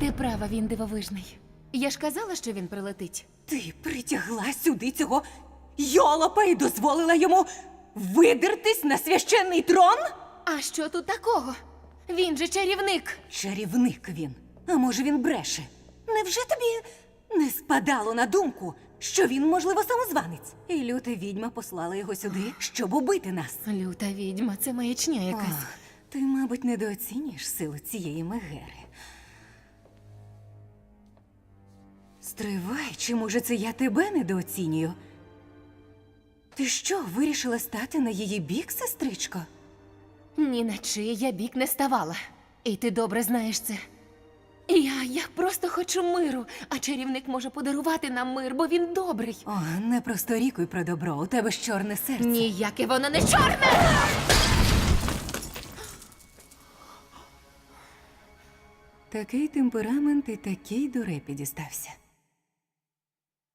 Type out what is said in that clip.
Ти права, він дивовижний. Я ж казала, що він прилетить. Ти притягла сюди цього йолопа і дозволила йому видертись на священний трон? А що тут такого? Він же чарівник. Чарівник він. А може він бреше? Невже тобі не спадало на думку, що він, можливо, самозванець? І люта відьма послала його сюди, щоб убити нас. Люта відьма, це маячня якась. Ох, ти, мабуть, недооцінюєш силу цієї мегери. Стривай, чи може це я тебе недооцінюю? Ти що, вирішила стати на її бік, сестричко? Ні на чий я бік не ставала. І ти добре знаєш це. Я, я просто хочу миру, а чарівник може подарувати нам мир, бо він добрий. О, не просто рікуй про добро, у тебе ж чорне серце. Ніяке воно не чорне! Такий темперамент і такий дурепі дістався.